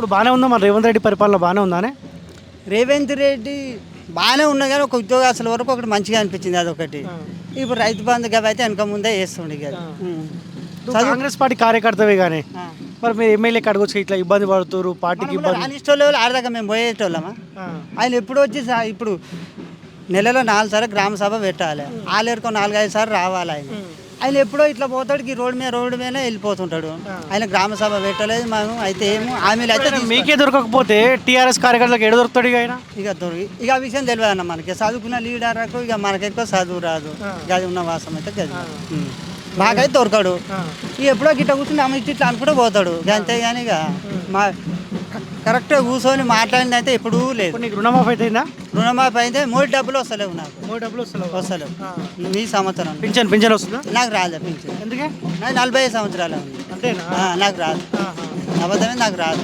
ఇప్పుడు బాగానే ఉందా? మన రేవంత్ రెడ్డి పరిపాలన బాగానే ఉందానే? రేవంత్ రెడ్డి బాగానే ఉన్నా కానీ ఒక ఉద్యోగస్తుల వరకు ఒకటి మంచిగా అనిపించింది అదొకటి. ఇప్పుడు రైతు బంధు గవి అయితే వెనక ముందే వేస్తుండే. నువ్వు కాంగ్రెస్ పార్టీ కార్యకర్తవే కానీ. మరి మీరు ఎమ్మెల్యేకి అడగొచ్చు ఇట్లా ఇబ్బంది పడుతున్నారు పార్టీకి ఇబ్బంది రానిష్టోళ్ళు ఆడదాకా మేము పోయేటోళ్ళమా. ఆయన ఎప్పుడు వచ్చి ఇప్పుడు నెలలో నాలుగు సార్లు గ్రామ సభ పెట్టాలి. ఆలేరుకో నాలుగైదు సార్లు రావాలి ఆయన. ఆయన ఎప్పుడో ఇట్లా పోతాడు ఈ రోడ్డు మీద రోడ్డు మీద వెళ్ళిపోతుంటాడు. ఆయన గ్రామ సభ పెట్టలేదు మేము అయితే ఏమో హామీలు అయితే మీకే దొరకకపోతే టీఆర్ఎస్ కార్యకర్తలకు ఎడ దొరుకుతాడు ఇక ఆయన? ఇక దొరికి ఇక ఆ విషయం తెలియదు అన్న మనకి. చదువుకున్న లీడర్కు ఇక మనకి ఎక్కువ చదువు రాదు. గది ఉన్న వాసం అయితే గది. మాకైతే దొరకడు. ఇక ఎప్పుడో గిట్ట కూర్చుని అమ్మ ఇట్లా అనుకుంటే పోతాడు. అంతే కానీ ఇక మా కరెక్ట్గా కూర్చొని మాట్లాడింది అయితే ఎప్పుడూ లేదు. ఇప్పుడు నీకు రుణమాఫీ అయిపోయిందా? రుణమాఫీ అయితే మూడు డబ్బులు వస్తలేవు నాకు. మూడు డబ్బులు వస్తలేవు. వస్తలేవు. ఈ సంవత్సరం. పింఛన్ పింఛన్ వస్తుందా? నాకు రాదు పింఛన్. ఎందుకే? నాకు నలభై ఐదు సంవత్సరాలు ఉంది. అంతేనా? నాకు రాదు అబద్ధమే నాకు రాదు.